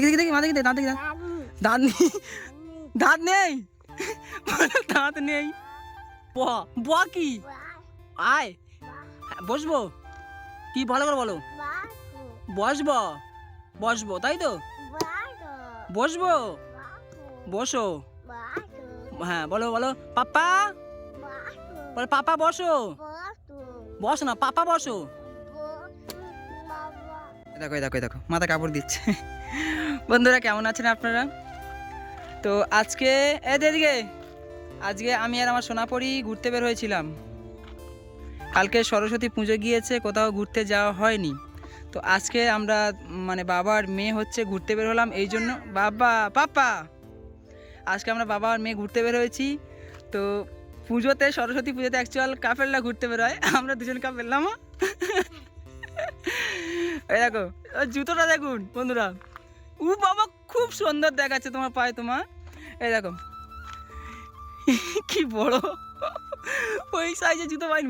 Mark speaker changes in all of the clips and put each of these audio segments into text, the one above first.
Speaker 1: দেখি দেখি দেখি, মা, দেখি দাঁত দেখি, দাঁত। নেই। দাঁত নেই? দাঁত নেই। ব ব কি? আয়। বসবো? কি, ভালো করে বলো। বসবো? বসবো, তাই তো? বসবো? বসো। হ্যাঁ বলো বলো। পাপা? বলো, পাপা, বসো। বসো না, পাপা, বসো। দেখো দেখো দেখো। মাথা কাপড় দিচ্ছে। বন্ধুরা, কেমন আছেন আপনারা? তো আজকে এদিকে আজকে আমি আর আমার সোনাপরি ঘুরতে বের হয়েছিলাম। কালকে সরস্বতী পুজো গিয়েছে, কোথাও ঘুরতে যাওয়া হয়নি। তো আজকে আমরা মানে বাবার মেয়ে হচ্ছে ঘুরতে বের হলাম, এই জন্য বাবা, পাপা! আজকে আমরা বাবা আর মেয়ে ঘুরতে বের হয়েছি। তো পুজোতে, সরস্বতী পুজোতে অ্যাকচুয়াল কাপেলরা ঘুরতে বেরোয়। আমরা দুজন কাপেললাম এই দেখো জুতোটা দেখুন, বন্ধুরা। উ বাবা, খুব সুন্দর দেখাচ্ছে তোমার পায়ে তোমার। এই দেখো। কি বড়। ওই সাইজে জুতো পাইনি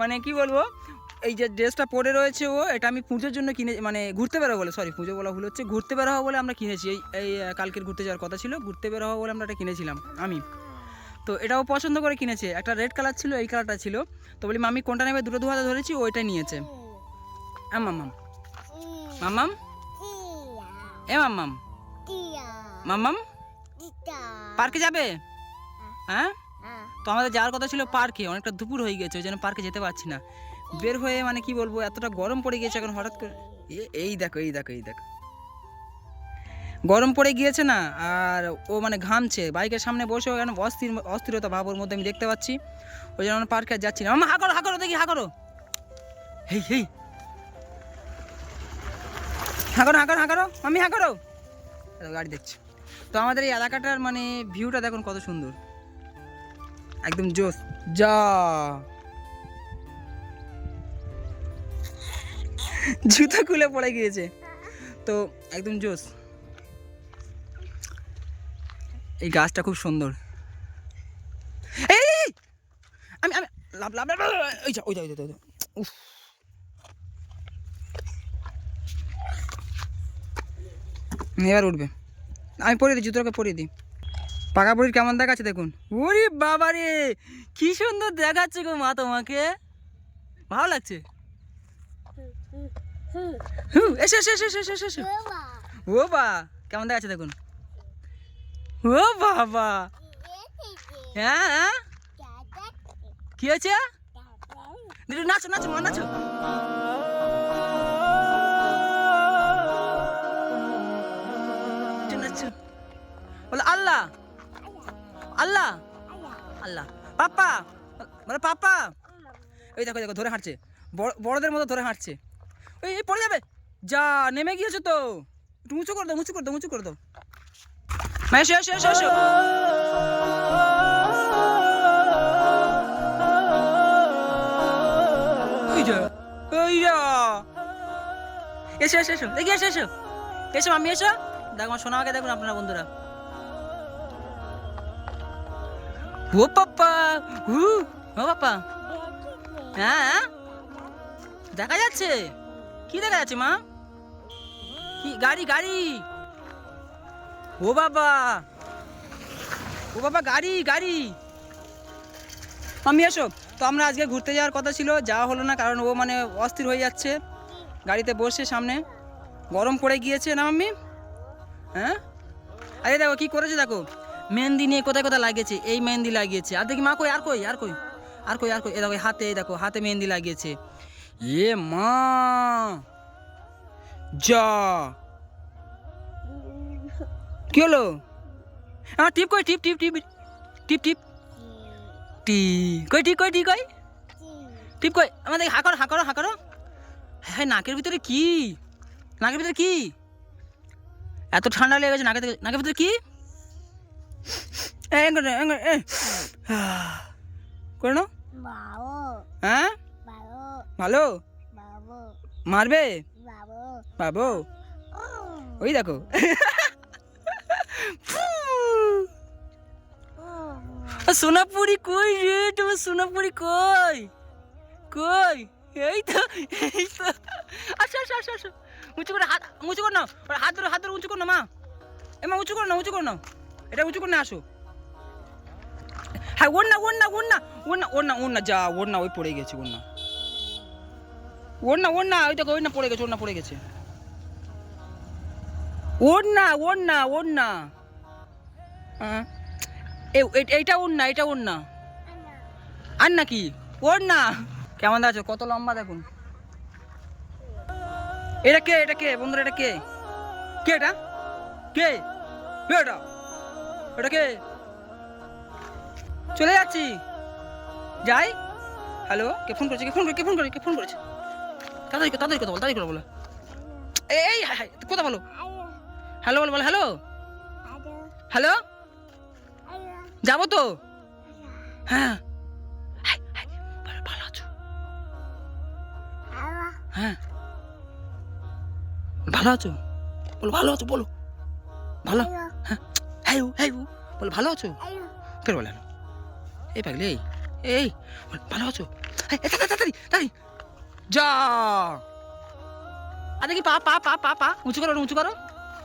Speaker 1: মানে কি বলব, এই যে ড্রেসটা পরে রয়েছে ও, এটা আমি পুজোর জন্য কিনে মানে ঘুরতে বেরো বলে সরি পুজো বলা ভুল হচ্ছে, ঘুরতে বেরোবো বলে আমরা কিনেছি। এই এই কালকের ঘুরতে যাওয়ার কথা ছিল, ঘুরতে বেরোবো বলে আমরা এটা কিনেছিলাম, আমি। তো এটাও পছন্দ করে কিনেছে। একটা রেড কালার ছিল, এই কালারটা ছিল। তো বলি মামি কোনটা নেবে? দুটো দু হাতে ধরেছি, ওইটা নিয়েছে। আ মাম্মাম মাম্মাম এ মাম্মাম। মাম্মাম? পার্কে যাবে? হ্যাঁ। তো আমাদের যাওয়ার কথা ছিল পার্কে অনেকটা দুপুর হয়ে গেছে ওই জন্য পার্কে যেতে পারছি না। বের হয়ে মানে কি বলব এতটা গরম পড়ে গিয়েছে এখন হঠাৎ করে এই দেখো এই দেখো এই দেখো। গরম পড়ে গিয়েছে না আর ও মানে ঘামছে। বাইকের সামনে বসে কেন অস্থির অস্থিরতা ভাবর মধ্যে আমি দেখতে পাচ্ছি। ওই জন্য আমরা পার্কে আর যাচ্ছি না। মামা হা করো হা করো দেখি হা করো হেই হেই। হা করো হা করো হা করো আমি হা করো গাড়ি দেখছি তো আমাদের এই এলাকাটার মানে ভিউটা দেখুন কত সুন্দর একদম জোস যা জুতো খুলে পড়ে গিয়েছে তো একদম জোস এই গাছটা খুব সুন্দর এই! আমি আমি লাভ লাভ লাভ ওই যা ওই যা, ওই যা। উফ। এবার উঠবে। আমি পরিয়ে দিই জুতোটাকে পরিয়ে দিই। পাকা পরির কেমন দেখাচ্ছে দেখুন। ওরে বাবা রে কি সুন্দর দেখাচ্ছে গো মা তোমাকে। ভালো লাগছে? এসো এসো এসো এসো এসো ও বা কেমন দেখাচ্ছে দেখুন। ও বাবা। হ্যাঁ হ্যাঁ। কি দিদি নাচো নাচো মা নাচো, বলো, আল্লাহ আল্লাহ আল্লাহ, পাপা, বলো, পাপা। ওই দেখো দেখো, ধরে হাঁটছে, বড়- বড়দের মতো ধরে হাঁটছে। ওই পড়ে যাবে। যা, নেমে গিয়েছো তো। একটু উঁচু করে দাও, উঁচু করে দাও, উঁচু করে দাও। এসো এসো এসো এসো। এসো এসো এসো। দেখি এসো এসো। এসো আমি এসো। দেখো আমার সোনাকে দেখুন আপনারা, বন্ধুরা। ও পাপ্পা, হু, ও পাপ্পা। হ্যাঁ হ্যাঁ? দেখা যাচ্ছে? কি দেখা যাচ্ছে, মা? কি, গাড়ি গাড়ি। ও বাবা। ও বাবা, গাড়ি গাড়ি। আমি এসো। তো আমরা আজকে ঘুরতে যাওয়ার কথা ছিল, যাওয়া হলো না, কারণ ও মানে অস্থির হয়ে যাচ্ছে। গাড়িতে বসে সামনে। গরম পড়ে গিয়েছে না, মাম্মি? হ্যাঁ? আরে দেখো, কি করেছে দেখো। মেহেন্দি নিয়ে কোথায় কোথায় লাগিয়েছে? এই মেহেন্দি লাগিয়েছে। আর দেখি মা কই, আর কই আর কই আর কই আর কই। এ দেখো হাতে দেখো, হাতে মেহেন্দি লাগিয়েছে। এ মা! যা! কি হলো? হ্যাঁ টিপ কই, টিপ টিপ টিপ টিপ টিপ। টি কই টিপ কই টিপ কই? টিপ কই। আমাদের হাঁকড়ো হাঁকড়ো হাঁকড়ো হ্যাঁ নাকের ভিতরে কি? নাকের ভিতরে কি? এত ঠান্ডা লেগে গেছে, নাকের নাকের ভিতরে কি? এ, এ করে, এ করে, নাও হ্যাঁ? ভালো? মারবে? বাবু। ওই দেখো। সোনাপুরি কই রে? তোমার সোনাপুরি কই? কই? এই তো এই তো। আসো আসো আসো আসো। উঁচু করে হাত উঁচু কর না হাত ধরে হাত ধরে উঁচু কর না মা। এ মা উঁচু কর না উঁচু কর না এটা উঁচু করে না আসো। হ্যাঁ ওর না ওর না ওর না ওর না ওর না ওর না যা ওর না ওই পড়ে গেছে ওর না ওর না ওর না ওই দেখো ওই না পড়ে গেছে ওর না পড়ে গেছে। ওর না ওর না ওর না হ্যাঁ। এইটা ওর না এটা ওর না আর নাকি ওর না কেমন আছো? কত লম্বা দেখুন। এটা কে? এটা কে? বন্ধুরা, এটা কে? কে এটা? কে? কে এটা? এটা কে চলে যাচ্ছি। যাই। হ্যালো, কে ফোন করেছে, কে ফোন করে কে ফোন করে কে ফোন করেছে? তাড়াতাড়ি তাড়াতাড়ি কথা বল, তাড়াতাড়ি করে বলো। এই হাই হাই কথা বলো? হ্যালো, বলো বলো, হ্যালো। হ্যালো। যাব তো? হ্যাঁ। ভালো আছো। হ্যাঁ। ভালো আছো? বলো, ভালো আছো, বলো। ভালো। হ্যাঁ। হ্যাঁ উ, হ্যাঁ উ। ভালো আছো? ফের বলে হ্যালো এই পাগলি এই এই বল, ভালো আছো? এই, তাড়াতাড়ি তাড়াতাড়ি যা। আর দেখি পা পা পা পা পা উঁচু করো উঁচু করো।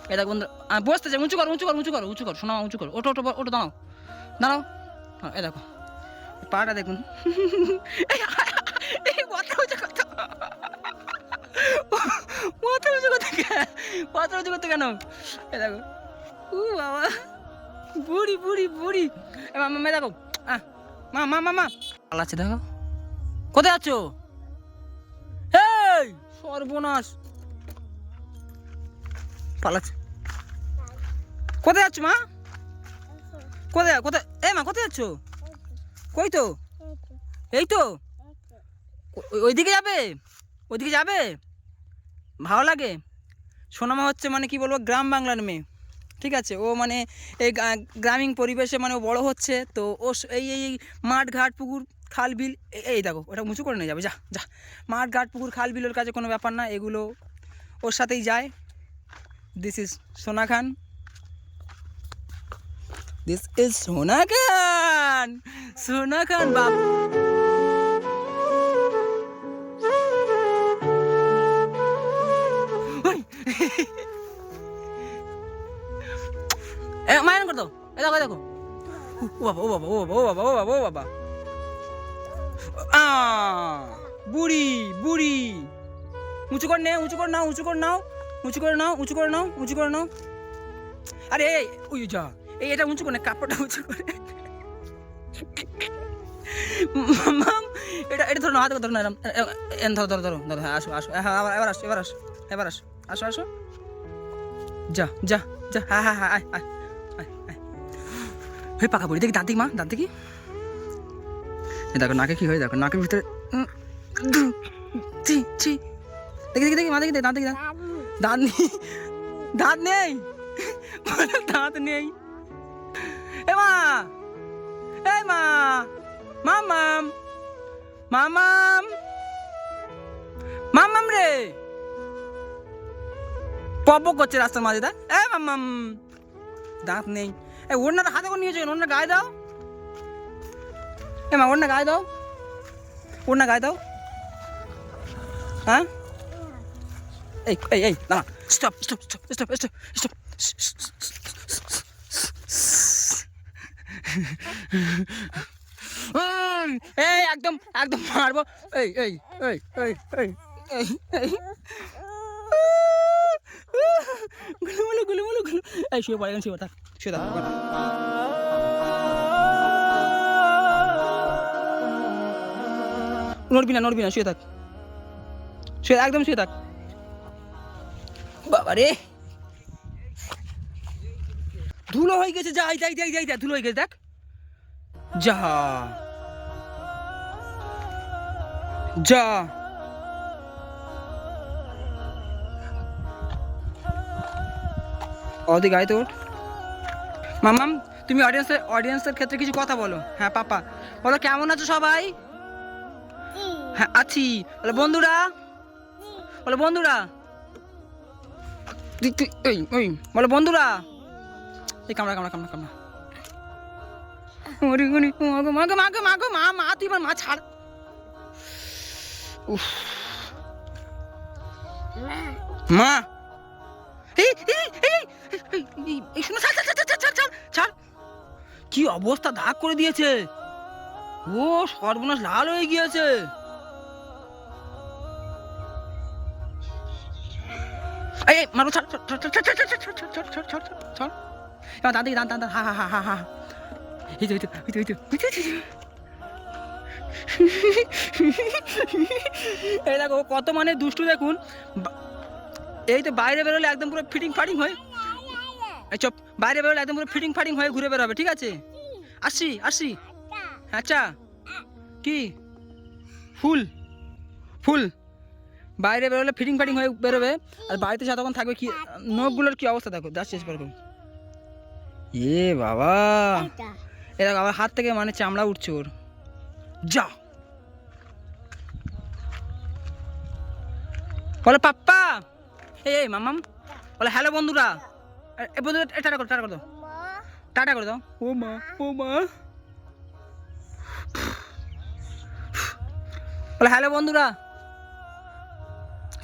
Speaker 1: দেখ বন্ধু বসতে যাই উঁচু করো উঁচু করো উঁচু করো উঁচু করো শোনা উঁচু করো। ওটো ওটো ওটো দাঁড়াও। দাঁড়াও। হ্যাঁ এই দেখো। পাটা দেখুন। এই, মাথা উঁচু করতে মাথা উঁচু করতে কেন মাথা উঁচু করতে কেন? এই দেখো। উ বাবা। বুড়ি বুড়ি বুড়ি। এ মা মা দেখো। মা মা মা মা। পালাচ্ছে দেখো। কোথায় আছো? এই, সর্বনাশ। পালাচ্ছে কোথায় যাচ্ছ মা? কোথায় কোথায়? এ, মা, কোথায় যাচ্ছ কই তো? এই তো? ওইদিকে যাবে? ওইদিকে যাবে? ভালো লাগে? সোনামা হচ্ছে মানে কি বলব, গ্রাম বাংলার মেয়ে। ঠিক আছে? ও মানে এই গ্রামীণ পরিবেশে মানে ও বড় হচ্ছে, তো ও এই এই মাঠ, ঘাট, পুকুর, খাল, বিল এই দেখো, ওটা উঁচু করে নিয়ে যাবে, যা যা। মাঠ, ঘাট, পুকুর, খাল বিলের কাছে কোনো ব্যাপার না, এগুলো ওর সাথেই যায়। দিস ইজ সোনা খান। দিস ইজ সোনা খান! সোনা খান বাপ! এ মায়ন কর দাও এ দেখো দেখো। ও বাবা ও বাবা ও বাবা ও বাবা ও বাবা ও বাবা। বুড়ি বুড়ি। উঁচু করে নে, উঁচু করে নাও, উঁচু করে নাও, উঁচু করে নাও, উঁচু করে নাও, উঁচু করে নাও। আরে, এই, ওই যা, এই, এটা উঁচু করে কাপড়টা উঁচু করে মাম, এটা এটা ধরো না, হাতে ধরো না, এরম। এ- এ- এরম ধরো ধরো ধরো ধরো হ্যাঁ আসো আসো। হ্যাঁ এবার আসো এবার আসো এবার আসো। আসো আসো। যা যা যা হ্যাঁ হ্যাঁ হ্যাঁ আয় আয়। হে পাকা বুড়ি, দেখি দাঁত মা, দাঁত দেখি। দেখো, নাকে কি হয় দেখো, নাকের ভিতরে ছি ছি দেখি দেখি দেখি, মা, দেখি, দাঁত দেখি, দাঁত। নেই দাঁত নেই দাঁত নেই। এ মা এই মা মামাম মামাম মামাম রে। পপ করছে রাস্তার মাঝে দেখ এ মামাম দাঁত নেই। এ ওড়নাটা হাতে করে নিয়েছো ওড়না গায়ে দাও। এ মা ওড়না গায়ে দাও। ওড়না গায়ে দাও। হ্যাঁ? এই এই এই না stop stop stop stop stop stop. এই, একদম একদম মারবো। এই এই এই এই এই এই এই গুলুমুলু গুলুমুলু গুলু এই, শুয়ে পড়ে শুয়ে থাক শুয়ে থাক নড়বি না নড়বি না, শুয়ে থাক। শুয়ে একদম শুয়ে থাক। বাবা রে। ধুলো হয়ে গেছে যাই যাই যাই যাই ধুলো হয়ে গেছে, দেখ। যা। যা। অদি গায়ে তোর মামাম তুমি অডিয়েন্সের অডিয়েন্সের ক্ষেত্রে কিছু কথা বলো। হ্যাঁ পাপা। বলো, কেমন আছো সবাই? হ্যাঁ আছি। বলো, বন্ধুরা? বলো, বন্ধুরা? ওই ওই, বলো, বন্ধুরা? এই কামড়া কামড়া কামড়া কামড়া। মাগো মাগো মাগো মা মা, তুই মা, ছাড়। মা! এই কি অবস্থা দাগ করে দিয়েছে ও সর্বনাশ লাল হয়ে গিয়েছে এই মারো ছাড় এবার দাঁত দাঁত হা হা হা হা হা কত মানে দুষ্টু দেখুন এই তো বাইরে বেরোলে একদম পুরো ফিটিং ফাটিং হয়ে এই চপ, বাইরে বেরোলে একদম পুরো ফিটিং ফাটিং হয়ে ঘুরে বেরোবে, ঠিক আছে? আসছি আসি। আচ্ছা। কি? ফুল ফুল। বাইরে বেরোলে ফিটিং ফাটিং হয়ে বেরোবে, আর বাড়িতে যতক্ষণ থাকবে কি নখগুলোর কি অবস্থা দেখো দাস শেষ পারবে এ বাবা। এ দেখো আবার হাত থেকে মানে চামড়া উঠছে ওর। যা। বলে, পাপ্পা! এই মামাম বলে, হ্যালো বন্ধুরা। এ- এ টাটা করো টাটা করে দাও। টাটা করে দাও। ও মা ও মা বলে হ্যালো বন্ধুরা।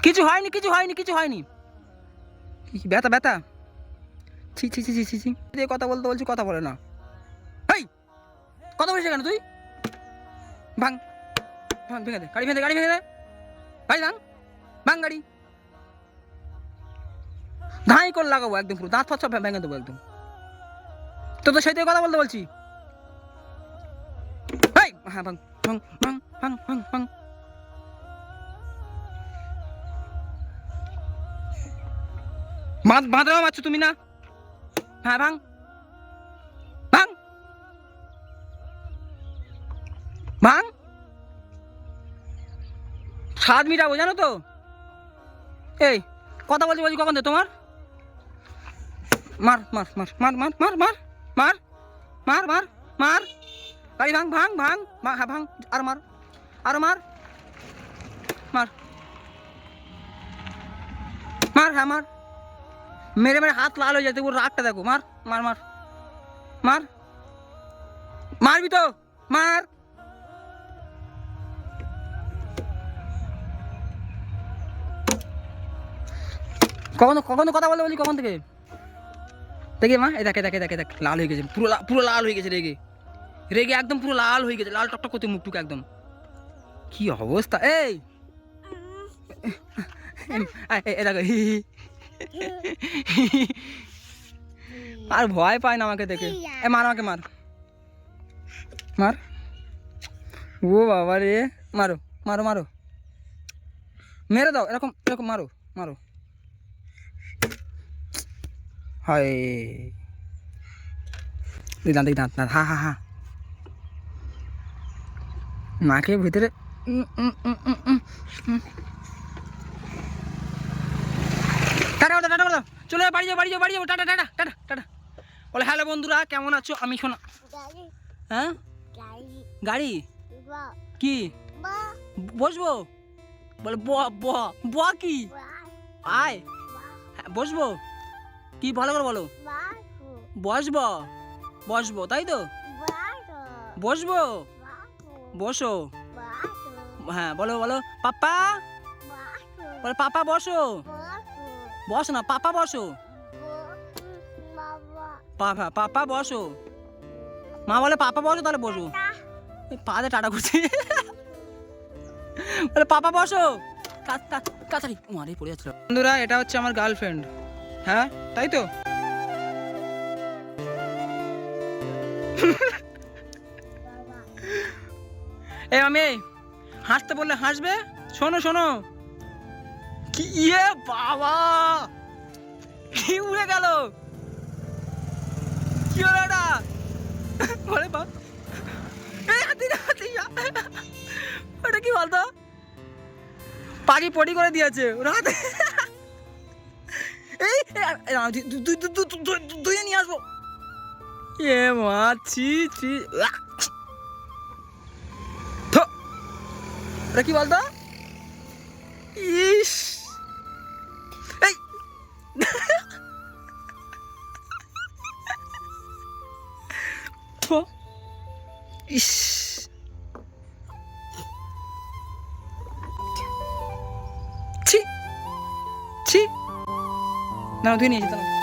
Speaker 1: কিছু হয়নি কিছু হয়নি কিছু হয়নি। ব্যথা ব্যথা? ছি ছি ছি ছি ছি ছি। দিয়ে কথা বলতে বলছি কথা বলে না। এই কথা বলিস কেন তুই? ভাঙ। ভাঙ ভেঙে দে গাড়ি ভেঙে দে গাড়ি ভেঙে দে। গাড়ি ভাঙ। ভাঙ গাড়ি। ধাই করে লাগাবো একদম পুরো, দাঁত ফাঁত সব ভেঙে দেবো একদম। তো তো সেই কথা বলতে বলছি। হ্যাঁ ভাঙ ভাঙ ভাঙ ভাঙ ভাঙ ভাঙ। বাঁধ মারছো তুমি না? হ্যাঁ ভাঙ। ভাঙ। ভাঙ। স্বাদ মিটাবো, জানো তো? এই, কথা বলছি বলছি কখন তোমার? মার মার মার মার মার মার মার মার মার মার মার গাড়ি ভাঙ ভাঙ ভাঙ মা হ্যাঁ ভাঙ আর মার আর মার মার মার হ্যাঁ মার মেরে মেরে হাত লাল হয়ে যাতে ওর রাগটা দেখো মার মার মার মার মারবি তো মার কখনো কখনো কথা বলে বলি কখন থেকে দেখে মা, এই দেখে দেখে দেখে দেখ, লাল হয়ে গেছে, পুরো পুরো লাল হয়ে গেছে রেগে। রেগে একদম পুরো লাল হয়ে গেছে, লাল টকটক করতে মুখটুক একদম। কি অবস্থা? এই। আর ভয় পায় না আমাকে দেখে। এ, মার আমাকে, মার। মার। ও বাবা রে, মারো মারো মারো। মেরে দাও, এরকম এরকম মারো মারো। হয়। এই দাঁত এই দাঁত দাঁত হা হা হা। নাকে ভিতরে। টাটা করে টাটা দাও। চলে বাড়ি যাও বাড়ি যাও বাড়ি যাও। Tata tata tata tata. বলে হ্যালো বন্ধুরা কেমন আছো? আমি শোনা। হ্যাঁ? গাড়ি। কি? বসবো? বলে ব ব ব কি? আয়। বসবো? কি ভালো করে বলো? বসবো। বসবো? তাই তো? বসবো। বসো। হ্যাঁ বলো বলো। পাপা বলে পাপা বসো। বসো না পাপা বসো। পাপা পাপা বসো। মা বলে পাপা বসো তাহলে বসো। পাতে। টাটা করছি। বলে পাপা বসো। তা- মারে পড়ে যাচ্ছিল। বন্ধুরা এটা হচ্ছে আমার গার্লফ্রেন্ড হ্যাঁ? তাই তো? এ আমি হাসতে বললে হাসবে? শোনো শোনো। কি ইয়ে বাবা! কি উড়ে গেল? কি হলো এটা? হাতি না। ওটা কি বলতো? পাখি পটি করে দিয়েছে। ওর হাতে এই ধুয়ে নিয়ে আসব। এ মা ছি ছি ওরা কি বলতো? না ধুয়ে নিয়েছি দাঁড়াও